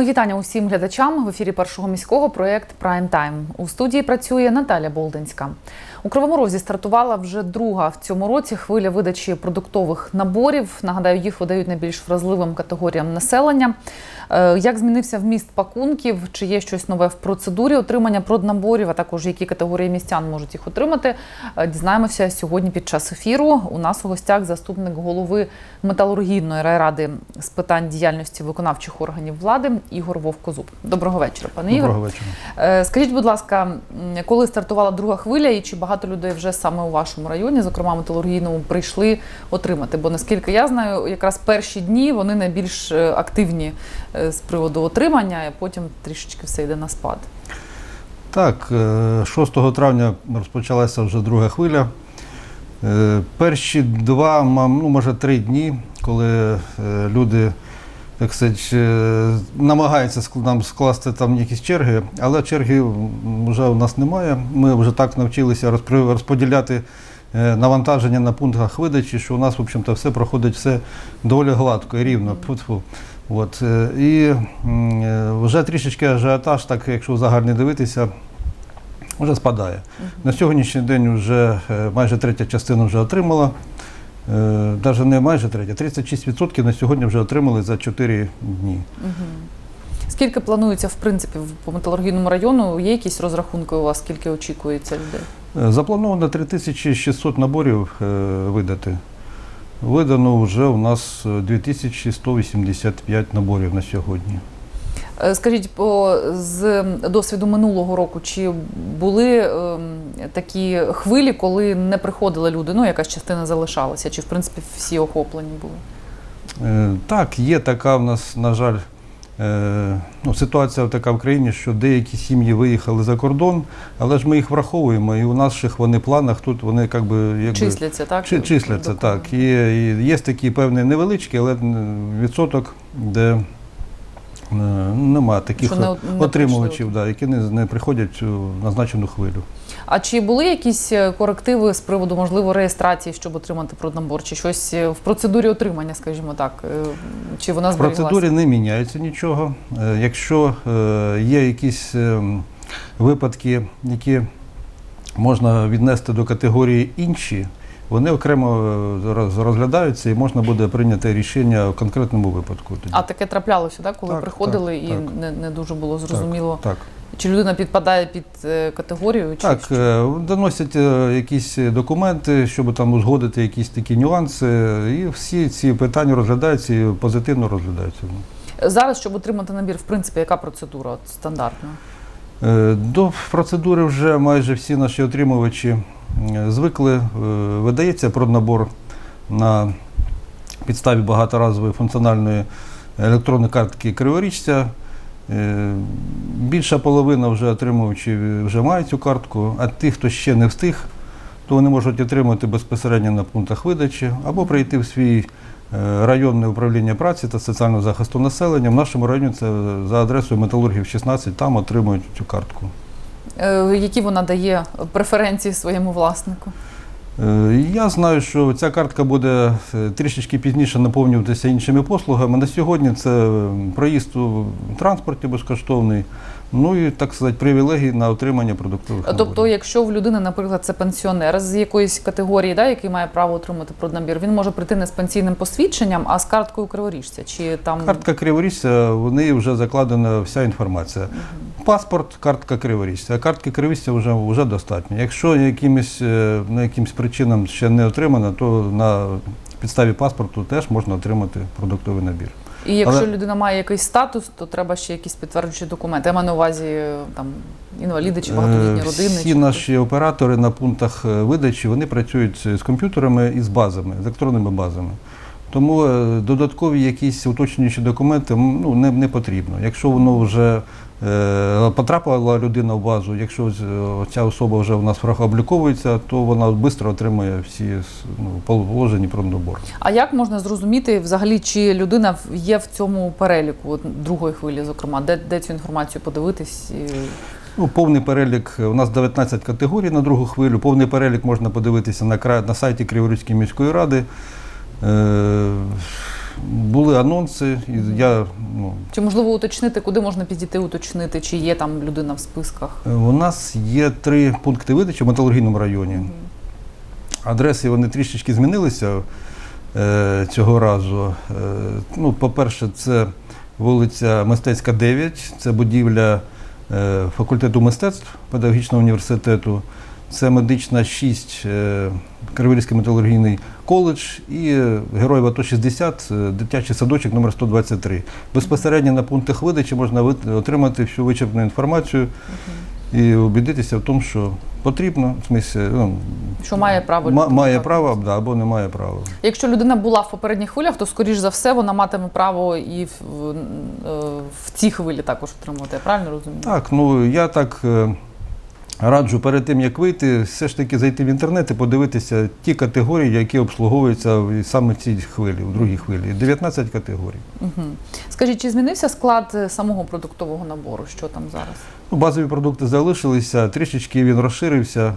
Мої вітання усім глядачам в ефірі першого міського проєкт Прайм Тайм. У студії працює Наталя Болдинська. У Кривому Розі стартувала вже друга в цьому році хвиля видачі продуктових наборів. Нагадаю, їх видають найбільш вразливим категоріям населення. Е, Як змінився вміст пакунків? Чи є щось нове в процедурі отримання проднаборів, а також які категорії містян можуть їх отримати? Е, Дізнаємося сьогодні під час ефіру. У нас у гостях заступник голови металургійної райради з питань діяльності виконавчих органів влади Ігор Вовкозуб. Доброго вечора, пане Ігор. Доброго вечора. Е, Скажіть, будь ласка, коли стартувала друга хвиля, і чи багато людей вже саме у вашому районі, зокрема металургійному, прийшли отримати? Бо наскільки я знаю, якраз перші дні вони найбільш е, активні е, з приводу отримання, а потім трішечки все йде на спад. Так, е, 6 травня розпочалася вже друга хвиля. Е, Перші два, ну може три дні, коли е, люди так сказати, е, намагаються нам скласти там якісь черги, але черги вже у нас немає. Ми вже так навчилися розподіляти е, навантаження на пунктах видачі, що у нас, в общем-то, все проходить все доволі гладко і рівно. От, е, і вже трішечки ажіотаж, так якщо загально дивитися, вже спадає. На сьогоднішній день вже майже третя частина вже отримала. Навіть не майже третя, 36% на сьогодні вже отримали за 4 дні. Скільки планується, в принципі, по металургійному району? Є якісь розрахунки у вас, скільки очікується людей? Е, Заплановано 3600 наборів е, видати. Видано вже у нас е, 2185 наборів на сьогодні. Е, Скажіть, по з досвіду минулого року, чи були ем, такі хвилі, коли не приходили люди? Ну, якась частина залишалася, чи в принципі всі охоплені були? Е, Так, є така в нас, на жаль, е, ну, ситуація така в країні, що деякі сім'ї виїхали за кордон, але ж ми їх враховуємо, і у наших вони планах тут вони як би, Числяться, так? чи- числяться. Так. Є, і є такі певні невеличкі, але відсоток, де е, немає таких не- не отримувачів, да, які не, не приходять у назначену хвилю. А чи були якісь е, корективи з приводу можливо реєстрації, щоб отримати проднабор, чи щось е, в процедурі отримання, скажімо так? Чи вона В зберіглася? процедурі не міняється нічого. Якщо є якісь випадки, які можна віднести до категорії інші, вони окремо е, розглядаються і можна буде прийняти рішення в конкретному випадку. Тоді. А таке траплялося, так? Коли Так, приходили так, і так. Не, не дуже було зрозуміло, Так, чи людина підпадає під е, категорію, чи так що? е, доносять якісь документи, щоб там узгодити якісь такі нюанси, і всі ці питання розглядаються і позитивно розглядаються. Зараз, щоб отримати набір, в принципі, яка процедура стандартна? До процедури вже майже всі наші отримувачі звикли. Е, Видається проднабор на підставі багаторазової функціональної електронної картки Криворічця. Е, Більша половина вже отримувачів вже мають цю картку, а ті, хто ще не встиг, то вони можуть отримати безпосередньо на пунктах видачі або прийти в свій е, районне управління праці та соціального захисту населення. В нашому районі це за адресою Металургів 16, там отримують цю картку. Е, Які вона дає преференції своєму власнику? Е, Я знаю, що ця картка буде е, трішечки пізніше наповнюватися іншими послугами. На сьогодні це проїзд у транспорті безкоштовний, ну і так сказати, привілегії на отримання продуктових Тобто, наборів. якщо в людини, наприклад, це пенсіонер з якоїсь категорії, да, який має право отримати проднабір, він може прийти не з пенсійним посвідченням, а з карткою криворіжця. Чи там Картка Криворіжця, в неї вже закладена вся інформація. Паспорт, картка Криворіжця. А картки Криворіжця вже, вже достатньо. Якщо якимось, е, на якимось причинам ще не отримано, то на підставі паспорту теж можна отримати продуктовий набір. і якщо але- людина має якийсь статус, то треба ще якісь підтверджуючі документи. Я маю на увазі е, там інваліди чи Е, родини. Всі чи наші оператори на пунктах видачі вони працюють з комп'ютерами і з базами, з електронними базами. Тому е, додаткові якісь уточнюючі документи ну, не, не потрібно. Якщо воно вже е, потрапила людина в базу, якщо е, ця особа вже у нас обліковується, то вона швидко отримує всі ну, положені про набор. А як можна зрозуміти взагалі, чи людина в- є в цьому переліку от, другої хвилі, зокрема, де, де цю інформацію подивитись? Ну, повний перелік, у нас 19 категорій на другу хвилю. Повний перелік можна подивитися на, на сайті Криворізької міської ради. Е, були анонси, і я ну, Чи можливо уточнити, куди можна підійти уточнити, чи є там людина в списках? Е, У нас є три пункти видачі в металургійному районі. Адреси вони трішечки змінилися е, цього разу. Е, ну, по-перше, це вулиця Мистецька, 9, це будівля е, факультету мистецтв педагогічного університету. Це медична 6, е, металургійний коледж і е, Героїв АТО 60, е, дитячий садочок номер 123. Безпосередньо на пунктах видачі можна отримати всю вичерпну інформацію і убідитися в тому, що потрібно, в смислі, ну, Що має право ма- має право да, або не має права. Якщо людина була в попередніх хвилях, то скоріш за все вона матиме право і в, в, в цій хвилі також отримувати. Я правильно розумію? Так, ну я так раджу перед тим, як вийти, все ж таки зайти в інтернет і подивитися ті категорії, які обслуговуються саме в цій хвилі, в другій хвилі. 19 категорій. Угу. Скажіть, чи змінився склад е, самого продуктового набору? Що там зараз? Ну, базові продукти залишилися, трішечки він розширився.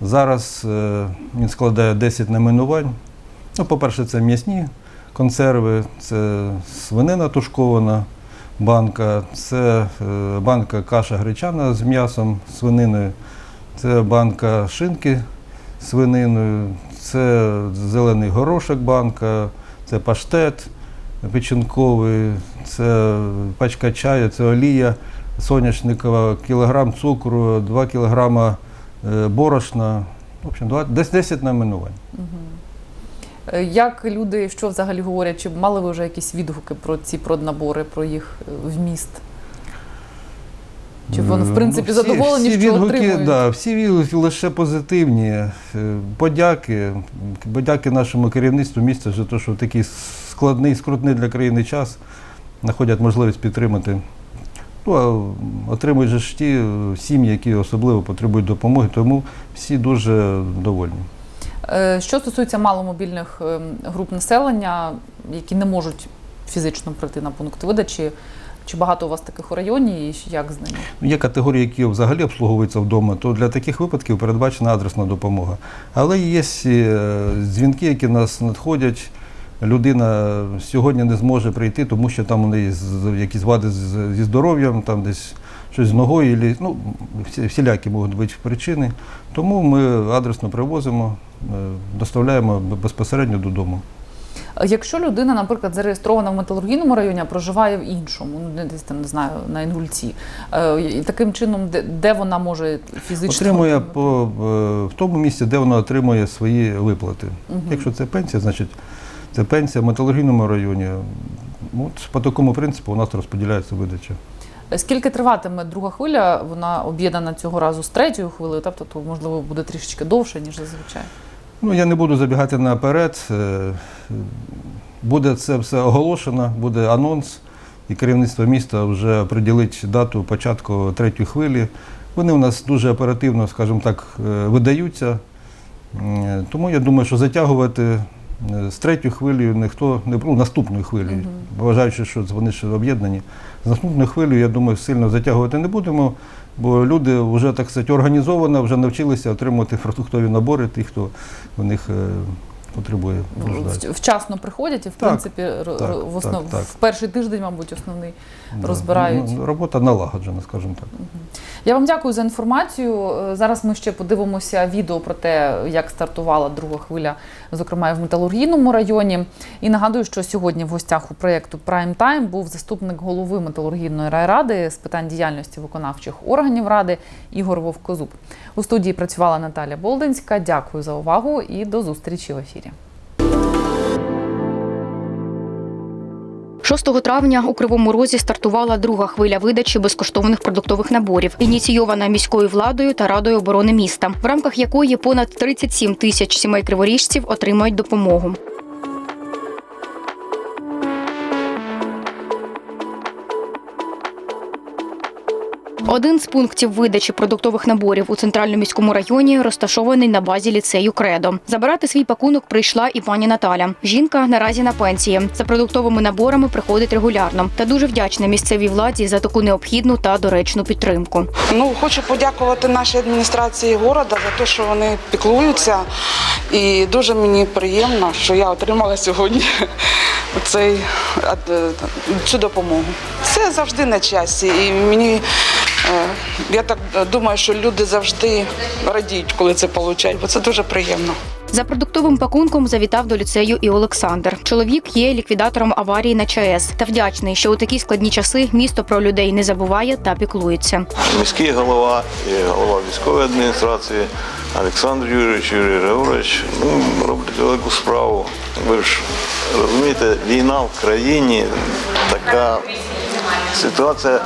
Зараз е, він складає 10 найменувань. Ну, по-перше, це м'ясні консерви, це свинина тушкована банка, це е, банка каша гречана з м'ясом, свининою, це банка шинки свининою, це зелений горошок банка, це паштет печінковий, це пачка чаю, це олія соняшникова, кілограм цукру, 2 кілограма е, борошна. В общем, два- десь 10 найменувань. Е, Як люди що взагалі говорять? Чи мали ви вже якісь відгуки про ці проднабори, про їх е, вміст? Чи вони, в Е, принципі, ну, всі- задоволені, всі що відгуки, отримують? Да, всі відгуки лише позитивні. Подяки. Подяки нашому керівництву міста за те, що в такий складний, скрутний для країни час знаходять можливість підтримати. Ну, а отримують же ж ті сім'ї, які особливо потребують допомоги, тому всі дуже довольні. Е, Що стосується маломобільних ем, груп населення, які не можуть фізично прийти на пункт видачі, чи багато у вас таких у районі, і як з ними? Ну, Є категорії, які взагалі обслуговуються вдома, то для таких випадків передбачена адресна допомога. Але є е, дзвінки, які нас надходять. Людина сьогодні не зможе прийти, тому що там у неї якісь вади зі здоров'ям, там десь щось з ногою, ілі- ну, всілякі можуть бути причини. Тому ми адресно привозимо, е, доставляємо безпосередньо додому. Якщо людина, наприклад, зареєстрована в металургійному районі, а проживає в іншому, ну десь там не знаю, на Інгульці, е, і таким чином, де, де вона може фізично Отримує по, е, в тому місці, де вона отримує свої виплати. Мгм. Якщо це пенсія, значить це пенсія в металургійному районі. Ну, От по такому принципу у нас розподіляється видача. Скільки триватиме друга хвиля? Вона об'єднана цього разу з третьою хвилею, тобто то можливо буде трішечки довше, ніж зазвичай. Ну, я не буду забігати наперед. Е, Буде це все оголошено, буде анонс, і керівництво міста вже приділить дату початку третьої хвилі. Вони у нас дуже оперативно, скажімо так, е, видаються. Е, Тому я думаю, що затягувати з третьою хвилею ніхто не ну, наступною хвилею, вважаючи, що вони ще об'єднані. З наступною хвилею, я думаю, сильно затягувати не будемо, бо люди вже так сказати, організовано, вже навчилися отримувати продуктові набори, тих, хто в них е, потребує. нуждаються. Вчасно приходять і в Так, принципі так, в, основ... так, так. в перший тиждень, мабуть, основний. Да. розбирають. Ну, Робота налагоджена, скажімо так. Я вам дякую за інформацію. Е, Зараз ми ще подивимося відео про те, як стартувала друга хвиля, зокрема і в металургійному районі. І нагадую, що сьогодні в гостях у проєкту Prime Time був заступник голови металургійної райради з питань діяльності виконавчих органів ради Ігор Вовкозуб. У студії працювала Наталя Болдинська. Дякую за увагу і до зустрічі в ефірі. 6 травня у Кривому Розі стартувала друга хвиля видачі безкоштовних продуктових наборів, ініційована міською владою та радою оборони міста, в рамках якої понад 37 тисяч сімей криворіжців отримають допомогу. Один з пунктів видачі продуктових наборів у центральному міському районі розташований на базі ліцею Кредо. Забирати свій пакунок прийшла і пані Наталя. Жінка наразі на пенсії. За продуктовими наборами приходить регулярно та дуже вдячна місцевій владі за таку необхідну та доречну підтримку. Ну, хочу подякувати нашій адміністрації города за те, що вони піклуються. І дуже мені приємно, що я отримала сьогодні цей, е, цю допомогу. Це завжди на часі. І мені, я так думаю, що люди завжди радіють, коли це получають, бо це дуже приємно. За продуктовим пакунком завітав до ліцею і Олександр. Чоловік є ліквідатором аварії на ЧАЕС та вдячний, що у такі складні часи місто про людей не забуває та піклується. міський голова і голова військової адміністрації Олександр Юрійович Юрій Григорович ну, роблять велику справу. Ви ж розумієте, війна в країні така ситуація.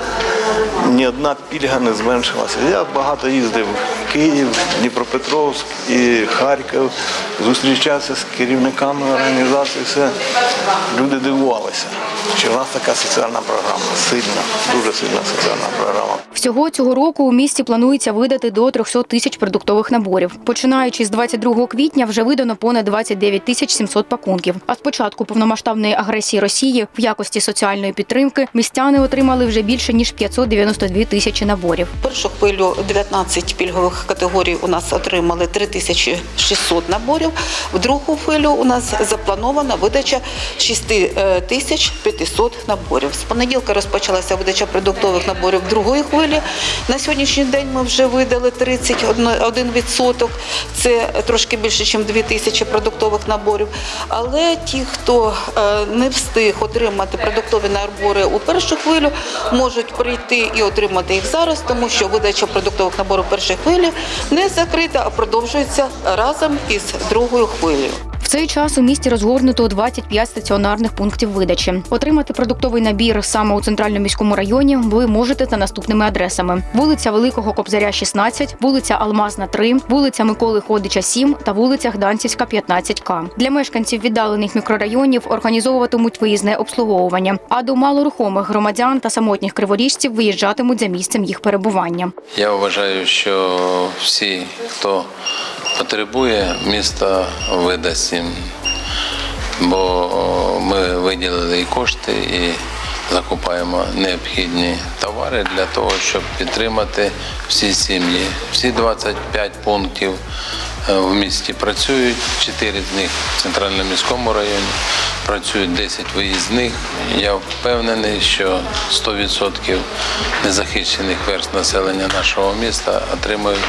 Ні одна пільга не зменшилася. Я багато їздив в Київ, Дніпропетровськ і Харків, зустрічався з керівниками організації. Все. Люди дивувалися, що в нас така соціальна програма, сильна, дуже сильна соціальна програма. Всього цього року у місті планується видати до 300 тисяч продуктових наборів. Починаючи з 22 квітня, вже видано понад 29 тисяч 700 пакунків. А з початку повномасштабної агресії Росії в якості соціальної підтримки містяни отримали вже більше ніж 592 тисячі наборів. Першу хвилю 19 пільгових категорій у нас отримали 3600 наборів. В другу хвилю у нас запланована видача 6500 наборів. З понеділка розпочалася видача продуктових наборів другої хвилі. На сьогоднішній день ми вже видали 31%. Це трошки більше, ніж 2000 продуктових наборів. Але ті, хто е, не встиг отримати продуктові набори у першу хвилю, можуть прийти і отримати їх зараз, тому що видача продуктових наборів першої хвилі не закрита, а продовжується разом із другою хвилею. В цей час у місті розгорнуто 25 стаціонарних пунктів видачі. Отримати продуктовий набір саме у центральному міському районі ви можете за наступними адресами: вулиця Великого Кобзаря, 16, вулиця Алмазна, 3, вулиця Миколи Ходича, 7 та вулиця Гданцівська, 15К. Для мешканців віддалених мікрорайонів організовуватимуть виїзне обслуговування. А до малорухомих громадян та самотніх криворіжців виїжджатимуть за місцем їх перебування. Я вважаю, що всі, хто потребує, місто видасть їм, бо ми виділили і кошти, і закупаємо необхідні товари для того, щоб підтримати всі сім'ї. Всі 25 пунктів е, в місті працюють, 4 з них в центральному міському районі, працюють 10 виїзних. Я впевнений, що 100% незахищених верст населення нашого міста отримують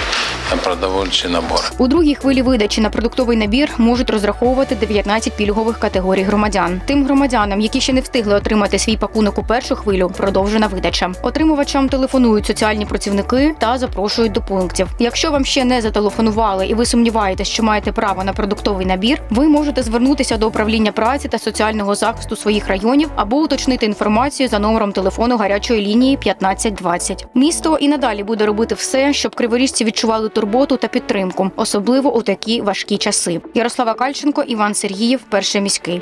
продовольчі набори. У другій хвилі видачі на продуктовий набір можуть розраховувати 19 пільгових категорій громадян. Тим громадянам, які ще не встигли отримати свій пакунок у першу хвилю, продовжена видача. Отримувачам телефонують соціальні працівники та запрошують до пунктів. Якщо вам ще не зателефонували і ви сумніваєтесь, що маєте право на продуктовий набір, ви можете звернутися до управління праці та соціального захисту своїх районів або уточнити інформацію за номером телефону гарячої лінії 1520. Місто і надалі буде робити все, щоб криворіжці відчували турботу та підтримку, особливо у такі важкі часи. Ярослава Кальченко, Іван Сергіїв, перший міський.